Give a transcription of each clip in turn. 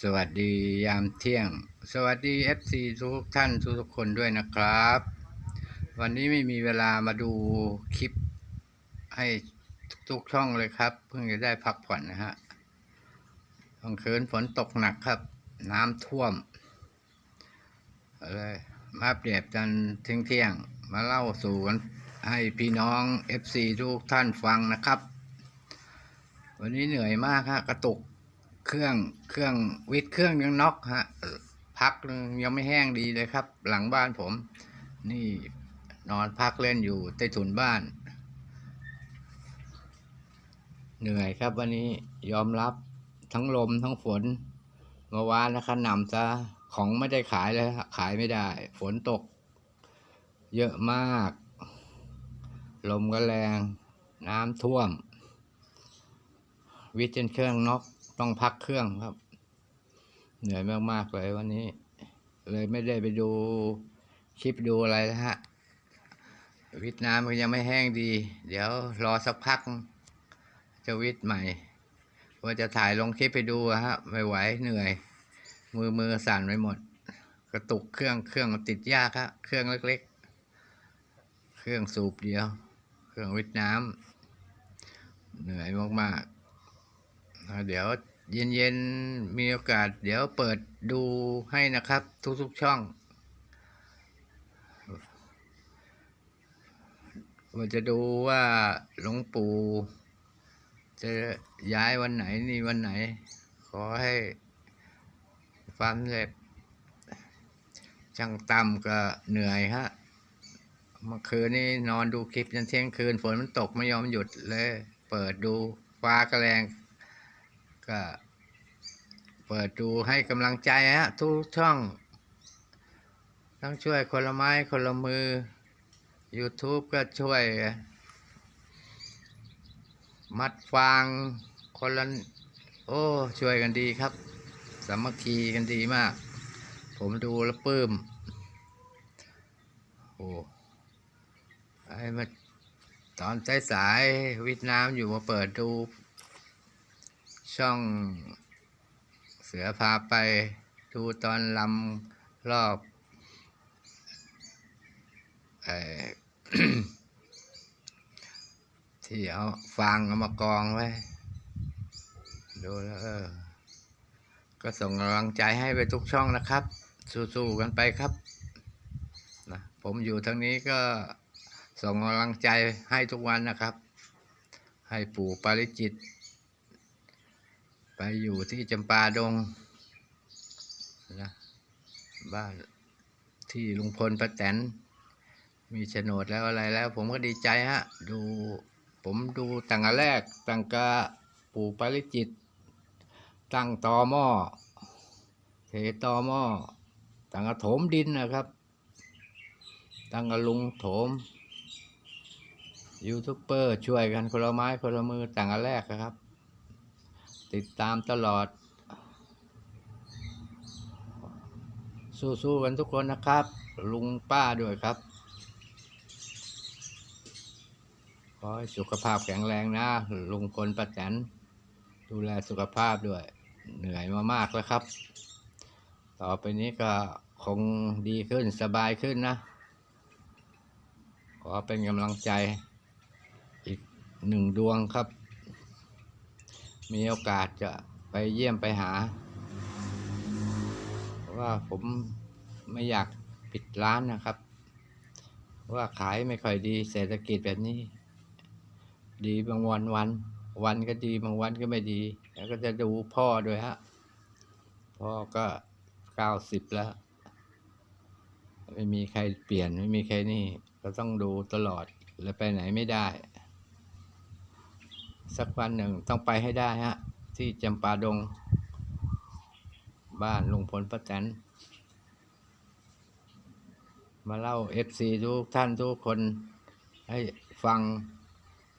สวัสดียามเที่ยง สวัสดี FC ทุกท่านทุกคนด้วยนะครับ วันนี้ไม่มีเวลามาดูคลิปให้ทุกช่องเลยครับ เพิ่งจะได้พักผ่อนนะฮะกลางคืนฝนตกหนักครับ น้ำท่วมเลยมาเปรียบกันเที่ยงเที่ยงมาเล่าสู่กันให้พี่น้อง FC ทุกท่านฟังนะครับ วันนี้เหนื่อยมากฮะกระตุก เครื่องเครื่องวิทย์เครื่องยังน็อกฮะพักนึงยังไม่แห้งดีเลยครับ หลังบ้านผม นี่นอนพักเล่นอยู่ใต้ถุนบ้าน เหนื่อยครับวันนี้ยอมรับทั้งลมทั้งฝนเมื่อวานนะคะหนำซะของไม่ได้ขายเลยขายไม่ได้ ฝนตก เยอะมาก ลมก็แรง น้ำท่วม วิทย์จนเครื่องน็อก ต้องพักเครื่องครับ เหนื่อยมากๆเลยวันนี้ เลยไม่ได้ไปดูคลิปดูอะไรนะฮะวิทย์น้ำมันยังไม่แห้งดี เดี๋ยวรอสักพัก จะวิทย์ใหม่ว่าจะถ่ายลงคลิปไปดูฮะไม่ไหวเหนื่อย มือมือสั่นไปหมด กระตุกเครื่องเครื่องติดยากฮะเครื่องเล็ก ๆ เครื่องสูบเดียว เครื่องวิทย์น้ำเหนื่อยมากๆ เดี๋ยวเย็นๆมีโอกาส เดี๋ยวเปิดดูให้นะครับ ทุกๆช่องว่าจะดูว่าหลวงปู่จะย้ายวันไหนนี่วันไหน ขอให้ความสำเร็จช่างต่ำก็เหนื่อยฮะเมื่อคืนนี้นอนดูคลิปจนเที่ยงคืนฝนมันตกไม่ยอมหยุดเลย เปิดดูฟ้าก็แรง ก็เปิดดูให้กำลังใจฮะทุกช่อง ต้องช่วยคนละไม้คนละมือ YouTube ก็ช่วย มัดฟางคนละโอ้ ช่วยกันดีครับ สามัคคีกันดีมาก ผมดูแล้วปื้ม โอ้ไอ้มาตอนสายสายๆวิทน้ำอยู่มาเปิดดู ช่องเสือพาไปดูตอนลำรอบอที่เอาฟางเอามากองไว้ ดูแล้วก็ส่งกำลังใจให้ไปทุกช่องนะครับ สู้ๆกันไปครับนะผมอยู่ทางนี้ก็ส่งกำลังใจให้ทุกวันนะครับ ให้ปู่ปาริจิต ไปอยู่ที่จำปาดงนะบ้านที่ลุงพลป้าแตน มีโฉนดแล้วอะไรแล้ว ผมก็ดีใจฮะ ดูผมดูตั้งแต่แรกตั้งกะปู่ปาริจิต ตั้งตอหม้อเทตอหม้อตั้งกะโถมดินนะครับ ตั้งกะลุงโถมยูทูบเบอร์ช่วยกันคนละไม้คนละมือตั้งแต่แรกนะครับ ติดตามตลอด สู้ๆกันทุกคนนะครับ ลุงป้าด้วยครับ ขอให้สุขภาพแข็งแรงนะ ลุงพลป้าแตนดูแลสุขภาพด้วย เหนื่อยมามากแล้วครับ ต่อไปนี้ก็คงดีขึ้นสบายขึ้นนะ ขอเป็นกำลังใจอีกหนึ่งดวงครับ มีโอกาสจะไปเยี่ยมไปหา เพราะว่าผมไม่อยากปิดร้านนะครับ ว่าขายไม่ค่อยดีเศรษฐกิจแบบนี้ ดีบางวันวัน วันก็ดีบางวันก็ไม่ดี แล้วก็จะดูพ่อด้วยฮะ พ่อก็เก้าสิบแล้ว ไม่มีใครเปลี่ยนไม่มีใครนี่ ก็ต้องดูตลอด แล้วไปไหนไม่ได้ สักวันหนึ่งต้องไปให้ได้ฮะ ที่จำปาดง บ้านลุงพลป้าแตนมาเล่าเอฟซีทุกท่านทุกคนให้ฟัง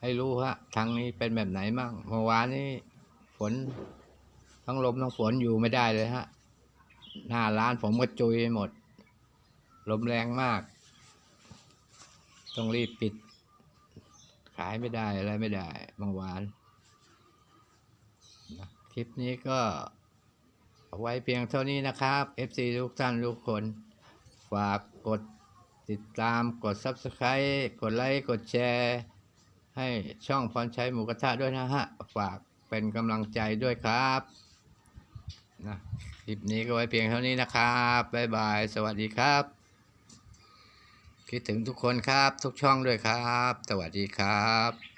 ให้รู้ฮะทางนี้เป็นแบบไหนมั่งเมื่อวานนี้ฝนทั้งลมทั้งฝนอยู่ไม่ได้เลยฮะ หน้าร้านผมก็จุยหมด ลมแรงมาก ต้องรีบปิดายไม่ได้อะไรไม่ได้เมื่อวานนะคลิปนี้ก็เอาไว้เพียงเท่านี้นะครับ FC ทุกท่านทุกคน ฝากกดติดตามกด Subscribe กดไลค์ กดแชร์ ให้ช่องพรชัยหมูกระทะด้วยนะฮะ ฝากเป็นกำลังใจด้วยครับนะคลิปนี้ก็ไว้เพียงเท่านี้นะครับ บ๊ายบาย สวัสดีครับ คิดถึงทุกคนครับ ทุกช่องด้วยครับ สวัสดีครับ